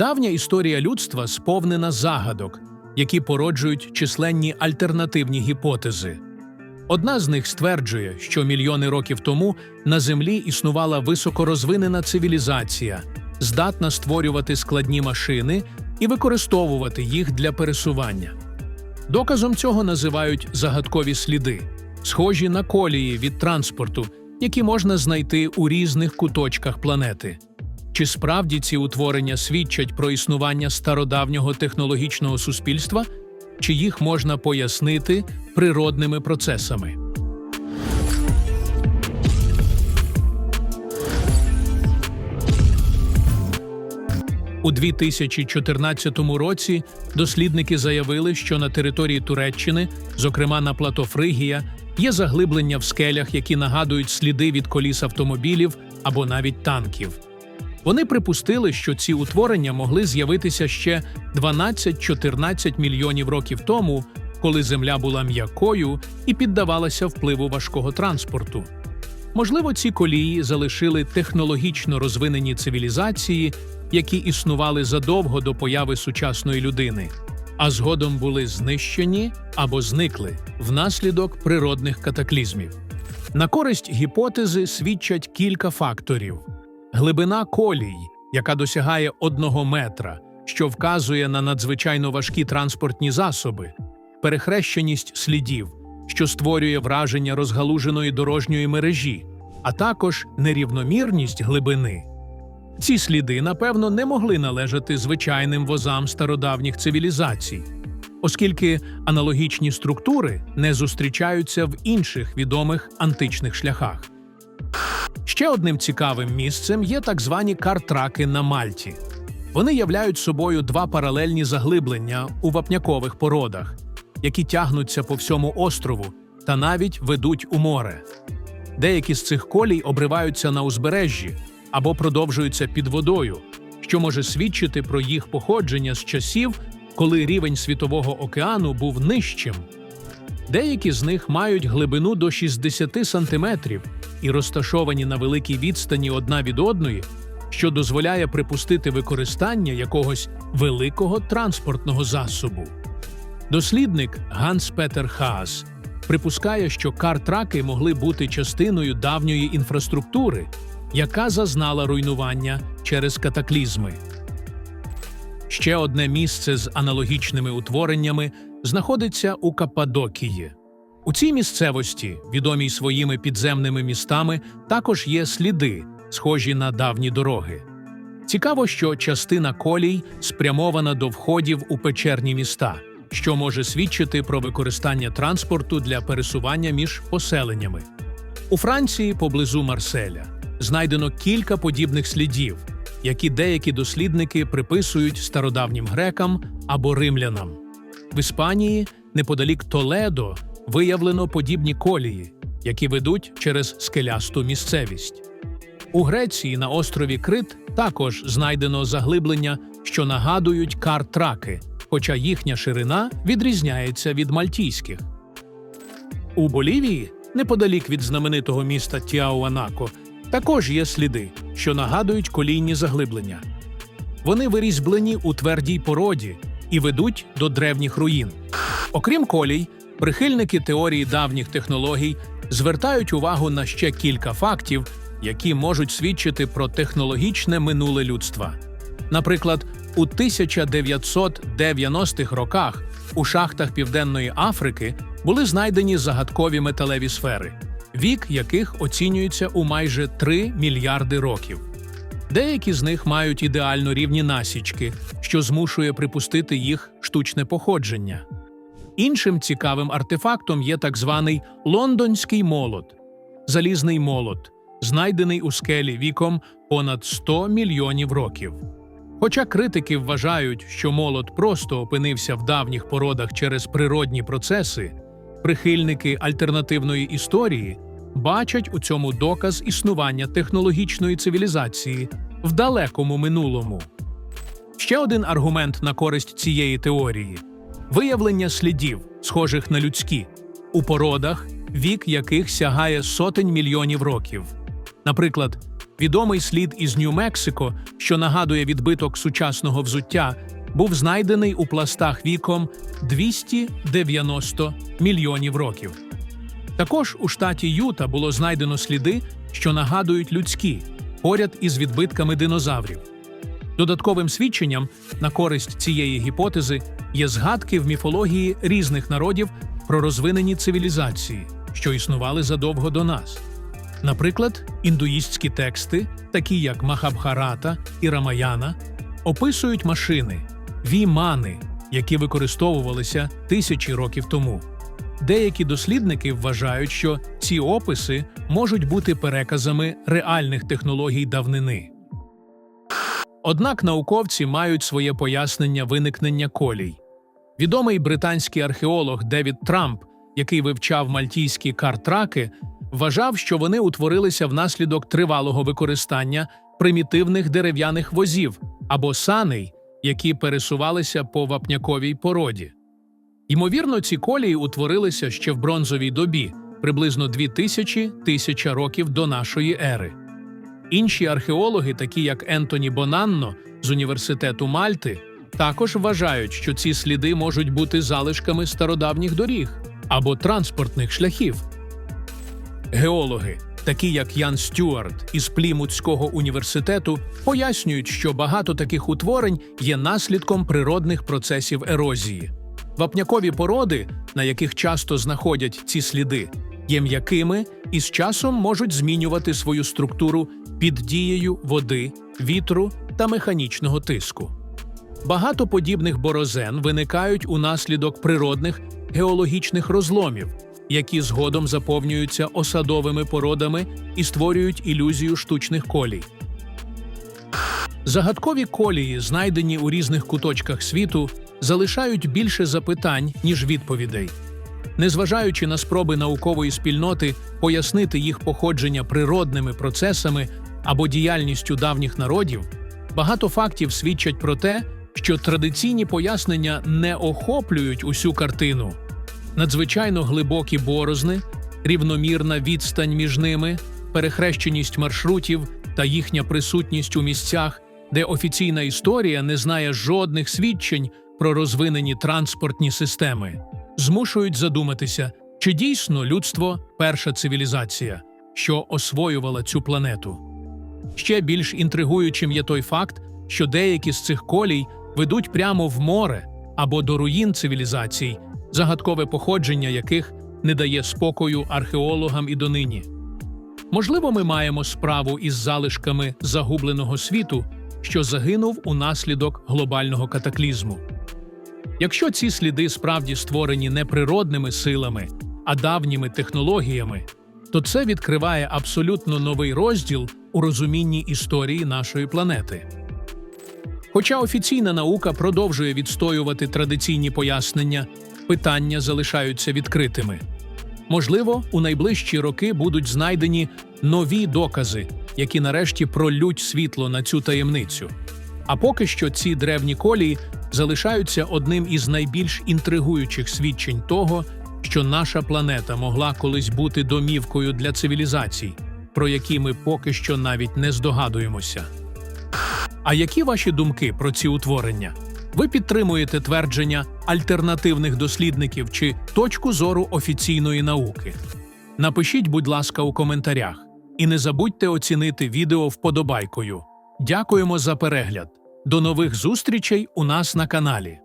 Давня історія людства сповнена загадок, які породжують численні альтернативні гіпотези. Одна з них стверджує, що мільйони років тому на Землі існувала високорозвинена цивілізація, здатна створювати складні машини і використовувати їх для пересування. Доказом цього називають загадкові сліди, схожі на колії від транспорту, які можна знайти у різних куточках планети. Чи справді ці утворення свідчать про існування стародавнього технологічного суспільства, чи їх можна пояснити природними процесами? У 2014 році дослідники заявили, що на території Туреччини, зокрема на плато Фригія, є заглиблення в скелях, які нагадують сліди від коліс автомобілів або навіть танків. Вони припустили, що ці утворення могли з'явитися ще 12-14 мільйонів років тому, коли Земля була м'якою і піддавалася впливу важкого транспорту. Можливо, ці колії залишили технологічно розвинені цивілізації, які існували задовго до появи сучасної людини, а згодом були знищені або зникли внаслідок природних катаклізмів. На користь гіпотези свідчать кілька факторів: глибина колій, яка досягає одного метра, що вказує на надзвичайно важкі транспортні засоби, перехрещеність слідів, що створює враження розгалуженої дорожньої мережі, а також нерівномірність глибини. Ці сліди, напевно, не могли належати звичайним возам стародавніх цивілізацій, оскільки аналогічні структури не зустрічаються в інших відомих античних шляхах. Ще одним цікавим місцем є так звані картраки на Мальті. Вони являють собою два паралельні заглиблення у вапнякових породах, які тягнуться по всьому острову та навіть ведуть у море. Деякі з цих колій обриваються на узбережжі або продовжуються під водою, що може свідчити про їх походження з часів, коли рівень світового океану був нижчим. Деякі з них мають глибину до 60 сантиметрів і розташовані на великій відстані одна від одної, що дозволяє припустити використання якогось великого транспортного засобу. Дослідник Ганс Петер Хаас припускає, що картраки могли бути частиною давньої інфраструктури, яка зазнала руйнування через катаклізми. Ще одне місце з аналогічними утвореннями знаходиться у Каппадокії. У цій місцевості, відомій своїми підземними містами, також є сліди, схожі на давні дороги. Цікаво, що частина колій спрямована до входів у печерні міста, що може свідчити про використання транспорту для пересування між поселеннями. У Франції, поблизу Марселя, знайдено кілька подібних слідів, які деякі дослідники приписують стародавнім грекам або римлянам. В Іспанії, неподалік Толедо, виявлено подібні колії, які ведуть через скелясту місцевість. У Греції на острові Крит також знайдено заглиблення, що нагадують кар-траки, хоча їхня ширина відрізняється від мальтійських. У Болівії, неподалік від знаменитого міста Тіауанако, також є сліди, що нагадують колійні заглиблення. Вони вирізблені у твердій породі і ведуть до древніх руїн. Окрім колій, прихильники теорії давніх технологій звертають увагу на ще кілька фактів, які можуть свідчити про технологічне минуле людства. Наприклад, у 1990-х роках у шахтах Південної Африки були знайдені загадкові металеві сфери, вік яких оцінюється у майже 3 мільярди років. Деякі з них мають ідеально рівні насічки, що змушує припустити їх штучне походження. Іншим цікавим артефактом є так званий лондонський молот залізний молот, знайдений у скелі віком понад 100 мільйонів років. Хоча критики вважають, що молот просто опинився в давніх породах через природні процеси, прихильники альтернативної історії бачать у цьому доказ існування технологічної цивілізації в далекому минулому. Ще один аргумент на користь цієї теорії виявлення слідів, схожих на людські, у породах, вік яких сягає сотень мільйонів років. Наприклад, Відомий слід із Нью-Мексико, що нагадує відбиток сучасного взуття, був знайдений у пластах віком 290 мільйонів років. Також у штаті Юта було знайдено сліди, що нагадують людські, поряд із відбитками динозаврів. Додатковим свідченням на користь цієї гіпотези є згадки в міфології різних народів про розвинені цивілізації, що існували задовго до нас. Наприклад, індуїстські тексти, такі як Махабхарата і Рамаяна, описують машини вімани, які використовувалися тисячі років тому. Деякі дослідники вважають, що ці описи можуть бути переказами реальних технологій давнини. Однак науковці мають своє пояснення виникнення колій. Відомий британський археолог Девід Трамп, який вивчав мальтійські картраки, вважав, що вони утворилися внаслідок тривалого використання примітивних дерев'яних возів або саней, які пересувалися по вапняковій породі. Ймовірно, ці колії утворилися ще в бронзовій добі, приблизно 2000 тисяча років до нашої ери. Інші археологи, такі як Ентоні Бонанно з університету Мальти, також вважають, що ці сліди можуть бути залишками стародавніх доріг або транспортних шляхів. Геологи, такі як Ян Стюарт із Плімутського університету, пояснюють, що багато таких утворень є наслідком природних процесів ерозії. Вапнякові породи, на яких часто знаходять ці сліди, є м'якими і з часом можуть змінювати свою структуру під дією води, вітру та механічного тиску. Багато подібних борозен виникають унаслідок природних геологічних розломів, які згодом заповнюються осадовими породами і створюють ілюзію штучних колій. Загадкові колії, знайдені у різних куточках світу, залишають більше запитань, ніж відповідей. Незважаючи на спроби наукової спільноти пояснити їх походження природними процесами або діяльністю давніх народів, багато фактів свідчать про те, що традиційні пояснення не охоплюють усю картину. Надзвичайно глибокі борозни, рівномірна відстань між ними, перехрещеність маршрутів та їхня присутність у місцях, де офіційна історія не знає жодних свідчень про розвинені транспортні системи, змушують задуматися, чи дійсно людство перша цивілізація, що освоювала цю планету. Ще більш інтригуючим є той факт, що деякі з цих колій ведуть прямо в море або до руїн цивілізацій, загадкове походження яких не дає спокою археологам і донині. Можливо, ми маємо справу із залишками загубленого світу, що загинув унаслідок глобального катаклізму. Якщо ці сліди справді створені не природними силами, а давніми технологіями, то це відкриває абсолютно новий розділ у розумінні історії нашої планети. Хоча офіційна наука продовжує відстоювати традиційні пояснення, питання залишаються відкритими. Можливо, у найближчі роки будуть знайдені нові докази, які нарешті пролють світло на цю таємницю. А поки що ці древні колії залишаються одним із найбільш інтригуючих свідчень того, що наша планета могла колись бути домівкою для цивілізацій, про які ми поки що навіть не здогадуємося. А які ваші думки про ці утворення? Ви підтримуєте твердження альтернативних дослідників чи точку зору офіційної науки? Напишіть, будь ласка, у коментарях. І не забудьте оцінити відео вподобайкою. Дякуємо за перегляд. До нових зустрічей у нас на каналі.